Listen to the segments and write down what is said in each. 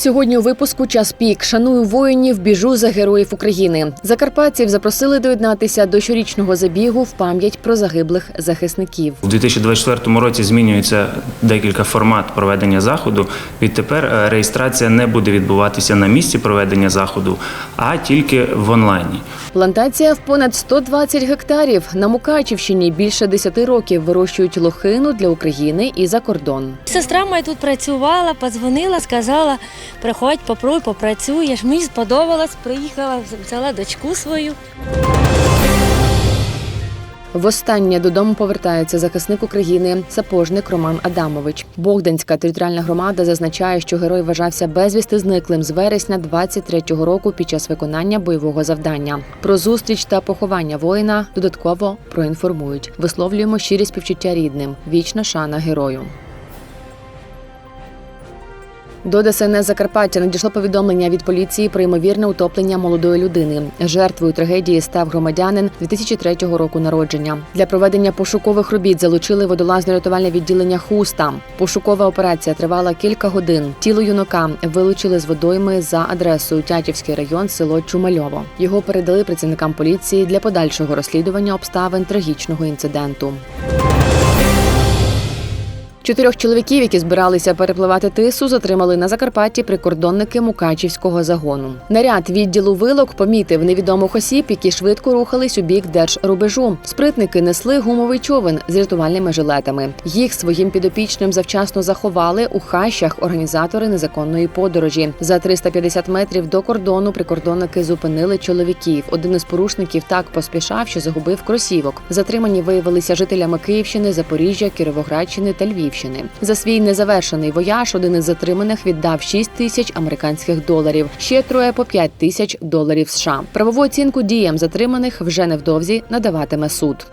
Сьогодні у випуску час пік. Шаную воїнів, біжу за героїв України. Закарпатців запросили доєднатися до щорічного забігу в пам'ять про загиблих захисників. У 2024 році змінюється декілька формат проведення заходу. Відтепер е, реєстрація не буде відбуватися на місці проведення заходу, а тільки в онлайні. Плантація в понад 120 гектарів. На Мукачівщині більше 10 років вирощують лохину для України і за кордон. Сестра моя тут працювала, подзвонила, сказала, приходь, попробуй, попрацюєш. Мені сподобалось, приїхала, взяла дочку свою. Востаннє додому повертається захисник України, сапожник Роман Адамович. Богданська територіальна громада зазначає, що герой вважався безвісти зниклим з вересня 23-го року під час виконання бойового завдання. Про зустріч та поховання воїна додатково проінформують. Висловлюємо щирі співчуття рідним. Вічна шана герою. До ДСНС Закарпаття надійшло повідомлення від поліції про ймовірне утоплення молодої людини. Жертвою трагедії став громадянин 2003 року народження. Для проведення пошукових робіт залучили водолазно-рятувальне відділення Хуста. Пошукова операція тривала кілька годин. Тіло юнака вилучили з водойми за адресою Тятівський район, село Чумальово. Його передали працівникам поліції для подальшого розслідування обставин трагічного інциденту. Чотирьох чоловіків, які збиралися перепливати тису, затримали на Закарпатті прикордонники Мукачівського загону. Наряд відділу вилок помітив невідомих осіб, які швидко рухались у бік держрубежу. Спритники несли гумовий човен з рятувальними жилетами. Їх своїм підопічним завчасно заховали у хащах організатори незаконної подорожі. За 350 метрів до кордону прикордонники зупинили чоловіків. Один із порушників так поспішав, що загубив кросівок. Затримані виявилися жителями Київщини, Запоріжжя, Кіровоградщини та Львівщини. За свій незавершений вояж один із затриманих віддав 6 тисяч американських доларів. Ще троє по 5 тисяч доларів США. Правову оцінку діям затриманих вже невдовзі надаватиме суд.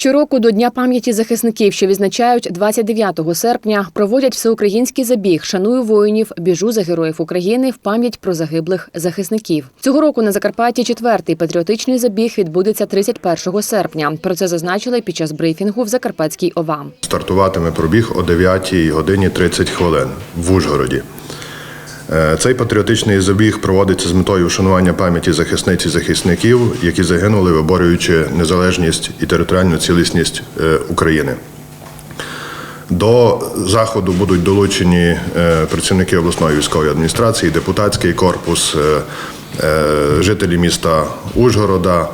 Щороку до Дня пам'яті захисників, що відзначають 29 серпня, проводять всеукраїнський забіг Шаную воїнів, біжу за героїв України в пам'ять про загиблих захисників. Цього року на Закарпатті четвертий патріотичний забіг відбудеться 31 серпня. Про це зазначили під час брифінгу в Закарпатській ОВА. Стартуватиме пробіг о 9 годині 30 хвилин в Ужгороді. Е, Цей патріотичний забіг проводиться з метою вшанування пам'яті захисниць і захисників, які загинули, виборюючи незалежність і територіальну цілісність е, України. До заходу будуть долучені е, працівники обласної військової адміністрації, депутатський корпус, жителі міста Ужгорода,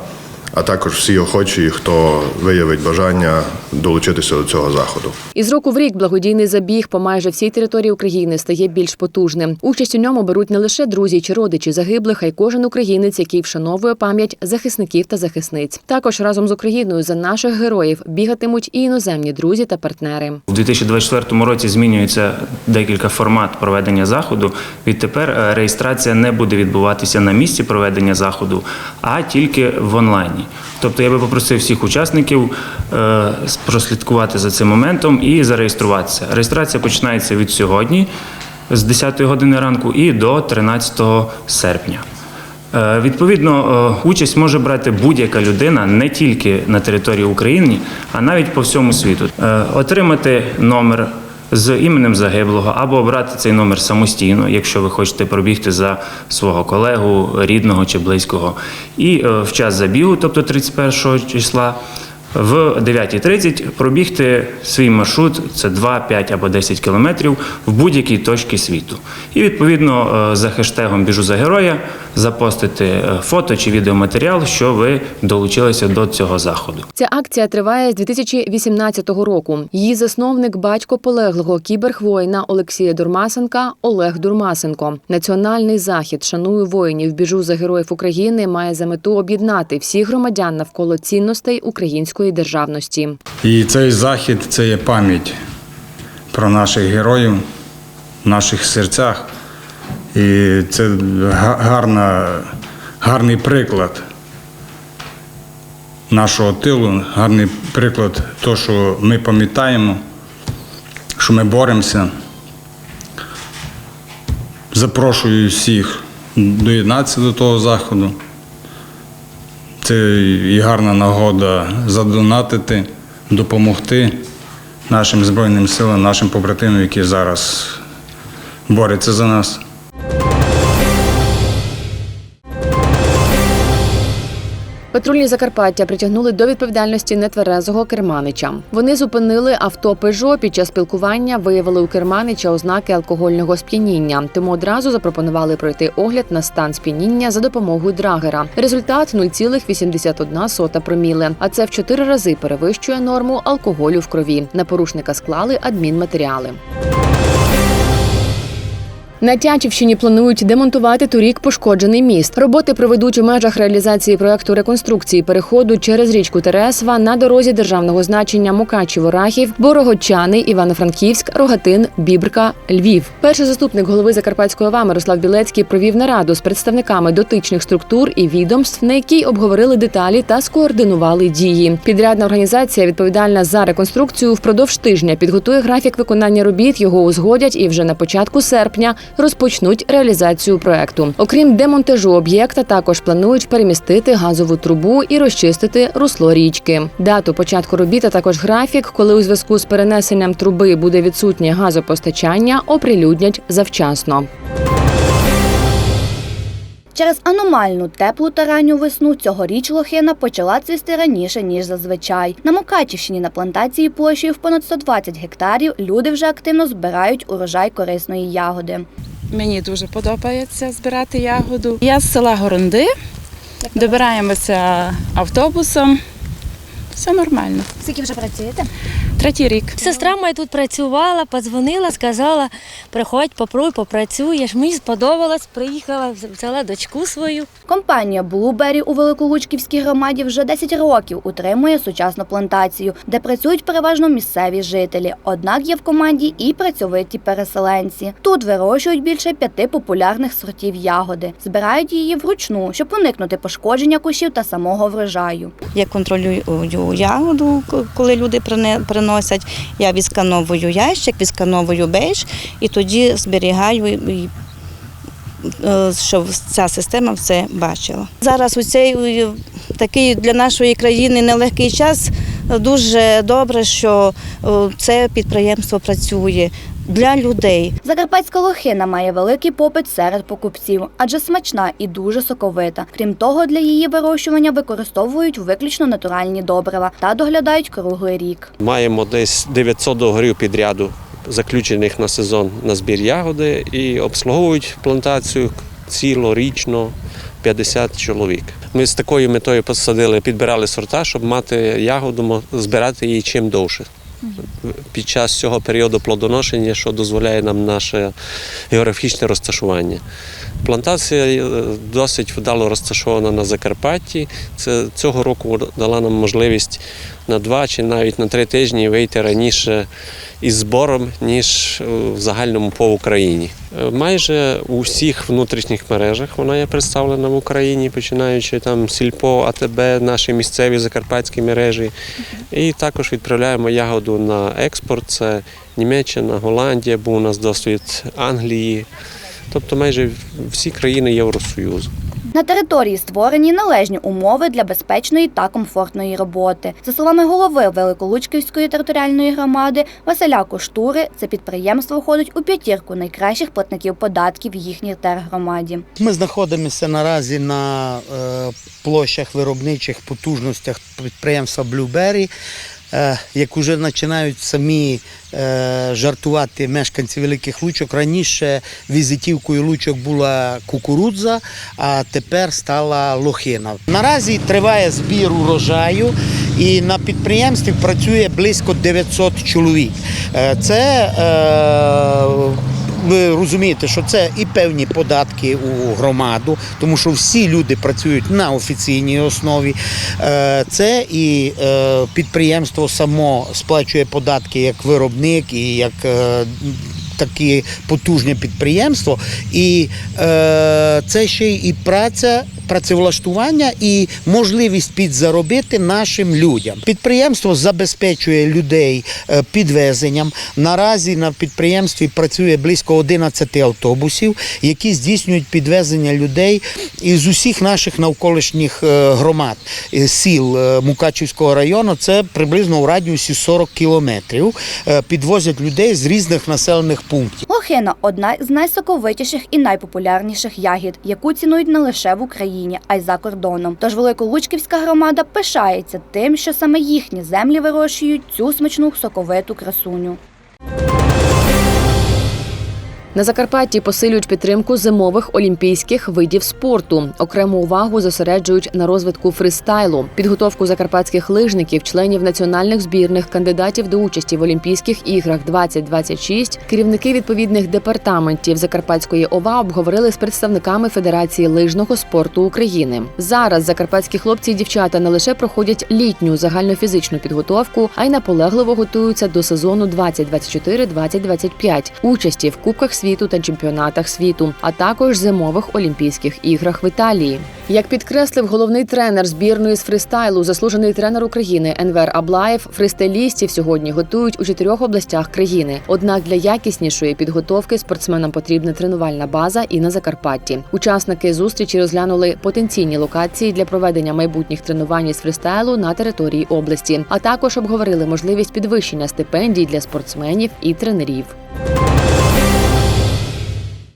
а також всі охочі, хто виявить бажання долучитися до цього заходу. Із року в рік благодійний забіг по майже всій території України стає більш потужним. Участь у ньому беруть не лише друзі чи родичі загиблих, а й кожен українець, який вшановує пам'ять захисників та захисниць. Також разом з Україною за наших героїв бігатимуть і іноземні друзі та партнери. У 2024 році змінюється декілька формат проведення заходу. Відтепер е, реєстрація не буде відбуватися на місці проведення заходу, а тільки в онлайні. Тобто я би попросив всіх учасників е, прослідкувати за цим моментом і зареєструватися. Реєстрація починається від сьогодні з 10 години ранку і до 13 серпня. Е, Відповідно, е, участь може брати будь-яка людина не тільки на території України, а навіть по всьому світу. Е, Отримати номер з іменем загиблого або обрати цей номер самостійно, якщо ви хочете пробігти за свого колегу, рідного чи близького. І е, в час забігу, тобто 31 числа, в 9.30 пробігти свій маршрут, це 2, 5 або 10 кілометрів в будь-якій точці світу. І відповідно е, за хештегом Біжу за героя запостити е, фото чи відеоматеріал, що ви долучилися до цього заходу. Ця акція триває з 2018 року. Її засновник батько полеглого кіберхвоїна Олексія Дурмасенка Олег Дурмасенко. Національний захід шаную воїнів біжу за героїв України має за мету об'єднати всіх громадян навколо цінностей української державності. І цей захід це є пам'ять про наших героїв в наших серцях. І це гарна, гарний приклад нашого тилу, гарний приклад того, що ми пам'ятаємо, що ми боремося. Запрошую всіх доєднатися до того заходу. Це і гарна нагода задонатити, допомогти нашим Збройним силам, нашим побратимам, які зараз бореться за нас. Патрульні Закарпаття притягнули до відповідальності нетверезого керманича. Вони зупинили авто Пежо під час спілкування, виявили у керманича ознаки алкогольного сп'яніння, тому одразу запропонували пройти огляд на стан сп'яніння за допомогою драгера. Результат 0,81 проміли, а це в чотири рази перевищує норму алкоголю в крові. На порушника склали адмінматеріали. На Тячівщині планують демонтувати торік пошкоджений міст. Роботи проведуть у межах реалізації проекту реконструкції переходу через річку Тересва на дорозі державного значення Мукачево-Рахів, Борогодчани, Івано-Франківськ, Рогатин, Бібрка, Львів. Перший заступник голови Закарпатської ОВА Мирослав Білецький провів нараду з представниками дотичних структур і відомств, на якій обговорили деталі та скоординували дії. Підрядна організація, відповідальна за реконструкцію, впродовж тижня підготує графік виконання робіт. Його узгодять і вже на початку серпня розпочнуть реалізацію проекту. Окрім демонтажу об'єкта, також планують перемістити газову трубу і розчистити русло річки. Дату початку робіт, а також графік, коли у зв'язку з перенесенням труби буде відсутнє газопостачання, оприлюднять завчасно. Через аномальну теплу та ранню весну цьогоріч лохина почала цвісти раніше ніж зазвичай. На Мукачівщині на плантації площею в понад 120 гектарів люди вже активно збирають урожай корисної ягоди. Мені дуже подобається збирати ягоду. Я з села Горонди. Добираємося автобусом. Все нормально. Скільки вже працюєте? Третій рік. Сестра моя тут працювала, подзвонила, сказала, приходь, попробуй, попрацюєш. Мені сподобалось, приїхала, взяла дочку свою. Компанія Блубері у Великолучківській громаді вже 10 років утримує сучасну плантацію, де працюють переважно місцеві жителі. Однак є в команді і працьовиті переселенці. Тут вирощують більше п'яти популярних сортів ягоди. Збирають її вручну, щоб уникнути пошкодження кущів та самого врожаю. Я контролюю ягоду, коли люди прине- приносять. Я відскановую ящик, відскановую бейдж і тоді зберігаю, е, щоб ця система все бачила. Зараз у цей такий для нашої країни нелегкий час. Дуже добре, що е, це підприємство працює для людей. Закарпатська лохина має великий попит серед покупців, адже смачна і дуже соковита. Крім того, для її вирощування використовують виключно натуральні добрива та доглядають круглий рік. Маємо десь 900 договорів підряду, заключених на сезон на збір ягоди, і обслуговують плантацію цілорічно 50 чоловік. Ми з такою метою посадили, підбирали сорта, щоб мати ягоду, збирати її чим довше. Під час цього періоду плодоношення, що дозволяє нам наше географічне розташування. Плантація е, досить вдало розташована на Закарпатті. Це цього року дала нам можливість на два чи навіть на три тижні вийти раніше із збором, ніж е, в загальному по Україні. Е, Майже у всіх внутрішніх мережах вона є представлена в Україні, починаючи там Сільпо, АТБ, наші місцеві закарпатські мережі. І також відправляємо ягоду на експорт. Це Німеччина, Голландія, був у нас досвід Англії. Тобто майже всі країни Євросоюзу. На території створені належні умови для безпечної та комфортної роботи. За словами голови Великолучківської територіальної громади Василя Коштури, це підприємство входить у п'ятірку найкращих платників податків в їхній тергромаді. Ми знаходимося наразі на е, площах виробничих потужностях підприємства е, як вже починають самі е, жартувати мешканці великих лучок. Раніше візитівкою лучок була кукурудза, а тепер стала лохина. Наразі триває збір урожаю. І на підприємстві працює близько 900 чоловік. Е, Це е, ви розумієте, що це і певні податки у громаду, тому що всі люди працюють на офіційній основі. Е, Це і е, підприємство само сплачує податки як виробник і як е, таке потужне підприємство. І це ще і праця працевлаштування і можливість підзаробити нашим людям. Підприємство забезпечує людей е, підвезенням. Наразі на підприємстві працює близько 11 автобусів, які здійснюють підвезення людей із усіх наших навколишніх е, громад е, сіл Мукачівського району. Це приблизно в радіусі 40 кілометрів. Підвозять людей з різних населених пунктів. Лохина одна з найсоковитіших і найпопулярніших ягід, яку цінують не лише в Україні, а й за кордоном. Тож Великолучківська громада пишається тим, що саме їхні землі вирощують цю смачну соковиту красуню. На Закарпатті посилюють підтримку зимових олімпійських видів спорту. Окрему увагу зосереджують на розвитку фристайлу, підготовку закарпатських лижників, членів національних збірних, кандидатів до участі в Олімпійських іграх 2026. Керівники відповідних департаментів Закарпатської ОВА обговорили з представниками Федерації лижного спорту України. Зараз закарпатські хлопці і дівчата не лише проходять літню загальнофізичну підготовку, а й наполегливо готуються до сезону 2024-2025, участі в кубках світу та чемпіонатах світу, а також зимових олімпійських іграх в Італії. Як підкреслив головний тренер збірної з фристайлу, заслужений тренер України Енвер Аблаєв, фристайлістів сьогодні готують у чотирьох областях країни. Однак для якіснішої підготовки спортсменам потрібна тренувальна база і на Закарпатті. Учасники зустрічі розглянули потенційні локації для проведення майбутніх тренувань із фристайлу на території області, а також обговорили можливість підвищення стипендій для спортсменів і тренерів.